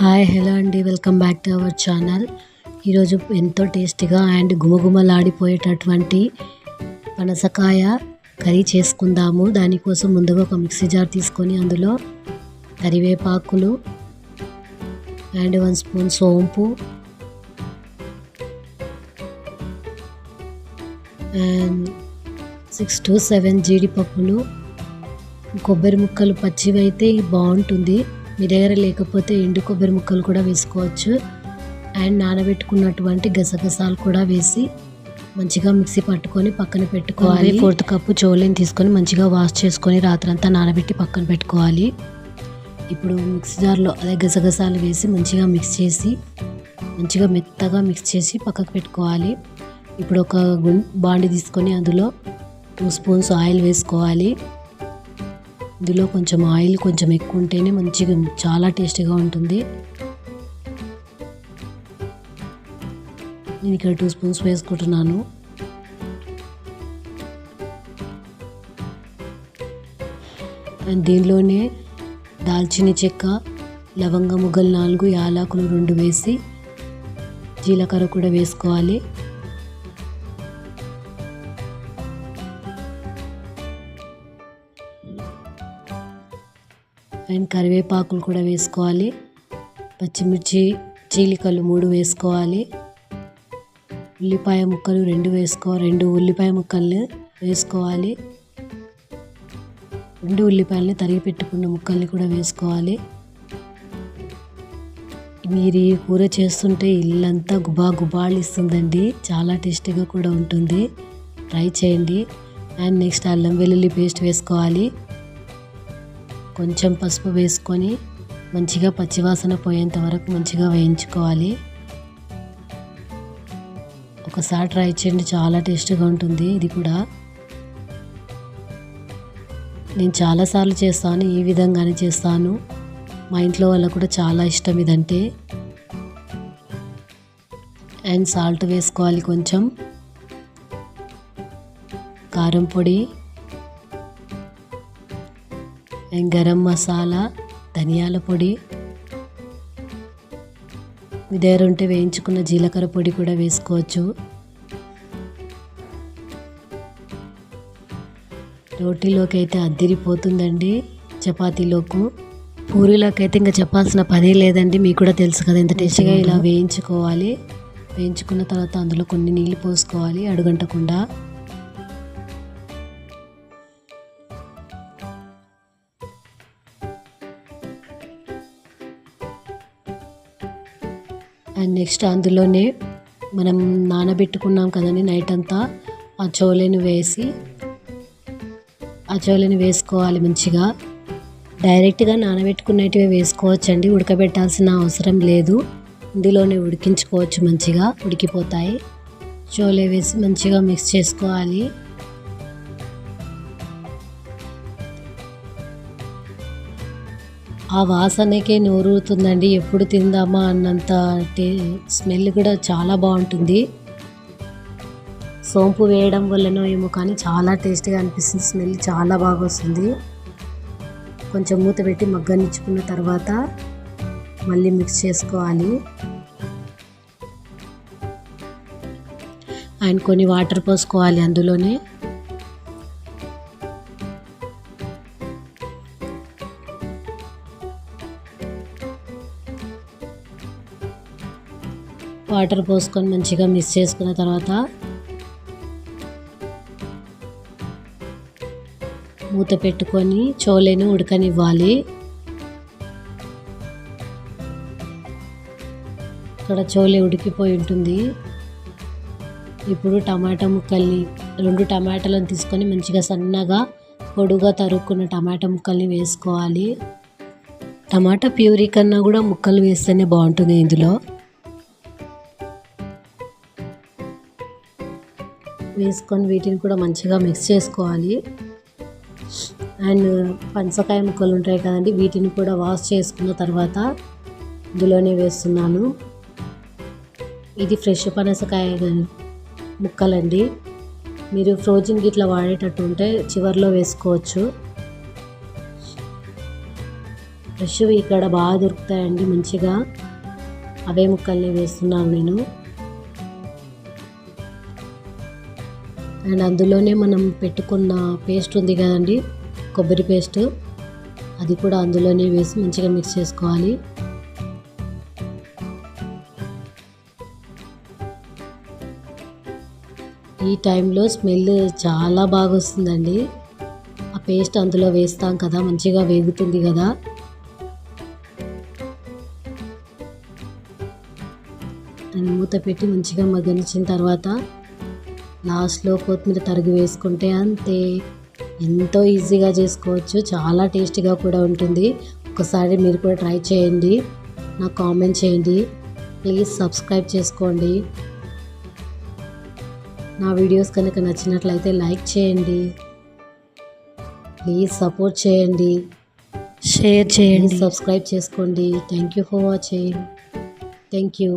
Hi hello అండి. Welcome back to our channel. ఈరోజు ఎంతో టేస్టీగా అండ్ గుమగుమలాడిపోయేటటువంటి పనసకాయ కర్రీ చేసుకుందాము. దానికోసం ముందుగా ఒక మిక్సీ జార్ తీసుకొని అందులో కరివేపాకులు అండ్ వన్ స్పూన్ సోంపు అండ్ సిక్స్ టు సెవెన్ జీడిపప్పులు. కొబ్బరి ముక్కలు పచ్చివైతే బాగుంటుంది. మీ దగ్గర లేకపోతే ఎండు కొబ్బరి ముక్కలు కూడా వేసుకోవచ్చు. అండ్ నానబెట్టుకున్నటువంటి గసగసాలు కూడా వేసి మంచిగా మిక్సీ పట్టుకొని పక్కన పెట్టుకోవాలి. ఫోర్త్ కప్పు చోలేని తీసుకొని మంచిగా వాష్ చేసుకొని రాత్రంతా నానబెట్టి పక్కన పెట్టుకోవాలి. ఇప్పుడు మిక్సీ జార్లో అదే గసగసాలు వేసి మంచిగా మిక్స్ చేసి మంచిగా మెత్తగా మిక్స్ చేసి పక్కకు పెట్టుకోవాలి. ఇప్పుడు ఒక గుం బాండి తీసుకొని అందులో టూ స్పూన్స్ ఆయిల్ వేసుకోవాలి. ఇందులో కొంచెం ఆయిల్ కొంచెం ఎక్కువ ఉంటేనే మంచిగా చాలా టేస్టీగా ఉంటుంది. నేను ఇక్కడ టూ స్పూన్స్ వేసుకుంటున్నాను. అండ్ దీనిలోనే దాల్చిన చెక్క లవంగ ముగ్గలు నాలుగు యాలకులు రెండు వేసి జీలకర్ర కూడా వేసుకోవాలి. అండ్ కరివేపాకులు కూడా వేసుకోవాలి. పచ్చిమిర్చి చీలికలు మూడు వేసుకోవాలి. ఉల్లిపాయ ముక్కలు రెండు వేసుకో రెండు ఉల్లిపాయ ముక్కల్ని వేసుకోవాలి. రెండు ఉల్లిపాయలని తరిగి పెట్టుకున్న ముక్కల్ని కూడా వేసుకోవాలి. మీరు ఈ కూర చేస్తుంటే ఇల్లంతా గుబా గుబాళ్ళు ఇస్తుందండి చాలా టేస్టీగా కూడా ఉంటుంది. ట్రై చేయండి. అండ్ నెక్స్ట్ అల్లం వెల్లుల్లి పేస్ట్ వేసుకోవాలి. కొంచెం పసుపు వేసుకొని మంచిగా పచ్చివాసన పోయేంత వరకు మంచిగా వేయించుకోవాలి. ఒకసారి ట్రై చేయండి చాలా టేస్ట్గా ఉంటుంది ఇది కూడా. నేను చాలాసార్లు చేస్తాను ఈ విధంగానే చేస్తాను. మా ఇంట్లో వాళ్ళకు కూడా చాలా ఇష్టం ఇదంటే. అండ్ సాల్ట్ వేసుకోవాలి కొంచెం. కారం పొడి. గరం మసాలా ధనియాల పొడి మీ దగ్గర ఉంటే వేయించుకున్న జీలకర్ర పొడి కూడా వేసుకోవచ్చు. రోటీలోకి అయితే అద్దిరిపోతుందండి చపాతీలోకు. పూరీలోకి అయితే ఇంకా చెప్పాల్సిన పనే లేదండి మీకు కూడా తెలుసు కదా ఇంత టేస్టీగా ఇలా వేయించుకోవాలి. వేయించుకున్న తర్వాత అందులో కొన్ని నీళ్ళు పోసుకోవాలి అడుగంటకుండా. అండ్ నెక్స్ట్ అందులోనే మనం నానబెట్టుకున్నాం కదండి నైట్ అంతా ఆ చోలేని వేసి ఆ చోలేని వేసుకోవాలి మంచిగా. డైరెక్ట్గా నానబెట్టుకున్నట్టువే వేసుకోవచ్చండి ఉడకబెట్టాల్సిన అవసరం లేదు. ఇందులోనే ఉడికించుకోవచ్చు మంచిగా ఉడికిపోతాయి. చోలే వేసి మంచిగా మిక్స్ చేసుకోవాలి. ఆ వాసనకే నోరుతుందండి. ఎప్పుడు తిందామా అన్నంత టే స్మెల్ కూడా చాలా బాగుంటుంది. సోంపు వేయడం వల్లనో ఏమో కానీ చాలా టేస్టీగా అనిపిస్తుంది. స్మెల్ చాలా బాగా వస్తుంది. కొంచెం మూత పెట్టి మగ్గనిచ్చుకున్న తర్వాత మళ్ళీ మిక్స్ చేసుకోవాలి. అండ్ కొన్ని వాటర్ పోసుకోవాలి అందులోనే. వాటర్ పోసుకొని మంచిగా మిక్స్ చేసుకున్న తర్వాత మూత పెట్టుకొని చోలేను ఉడకనివ్వాలి. ఇక్కడ చోలే ఉడికిపోయి ఉంటుంది. ఇప్పుడు టమాటా ముక్కల్ని రెండు టమాటాలను తీసుకొని మంచిగా సన్నగా పొడుగా తరుక్కున్న టమాటా ముక్కల్ని వేసుకోవాలి. టమాటా ప్యూరీ కన్నా కూడా ముక్కలు వేస్తేనే బాగుంటుంది ఇందులో. వేసుకొని వీటిని కూడా మంచిగా మిక్స్ చేసుకోవాలి. అండ్ పంచకాయ ముక్కలు ఉంటాయి కదండి వీటిని కూడా వాష్ చేసుకున్న తర్వాత ఇందులోనే వేస్తున్నాను. ఇది ఫ్రెష్ పనసకాయ ముక్కలండి. మీరు ఫ్రోజన్ గిట్లా వాడేటట్టు ఉంటే చివరిలో వేసుకోవచ్చు. ఫ్రెష్వి ఇక్కడ బాగా దొరుకుతాయండి మంచిగా. అవే ముక్కల్ని వేస్తున్నాను నేను. అండ్ అందులోనే మనం పెట్టుకున్న పేస్ట్ ఉంది కదండి కొబ్బరి పేస్ట్. అది కూడా అందులోనే వేసి మంచిగా మిక్స్ చేసుకోవాలి. ఈ టైంలో స్మెల్ చాలా బాగా వస్తుందండి. ఆ పేస్ట్ అందులో వేస్తాం కదా మంచిగా వేగుతుంది కదా. దాన్ని మూత పెట్టి మంచిగా మగ్గనిచ్చిన తర్వాత లాస్ట్లో కొత్తిమీర తరిగి వేసుకుంటే అంతే. ఎంతో ఈజీగా చేసుకోవచ్చు. చాలా టేస్టీగా కూడా ఉంటుంది. ఒకసారి మీరు కూడా ట్రై చేయండి. నాకు కామెంట్ చేయండి. ప్లీజ్ సబ్స్క్రైబ్ చేసుకోండి. నా వీడియోస్ కనుక నచ్చినట్లయితే లైక్ చేయండి. ప్లీజ్ సపోర్ట్ చేయండి. షేర్ చేయండి. సబ్స్క్రైబ్ చేసుకోండి. Thank you for watching. Thank you.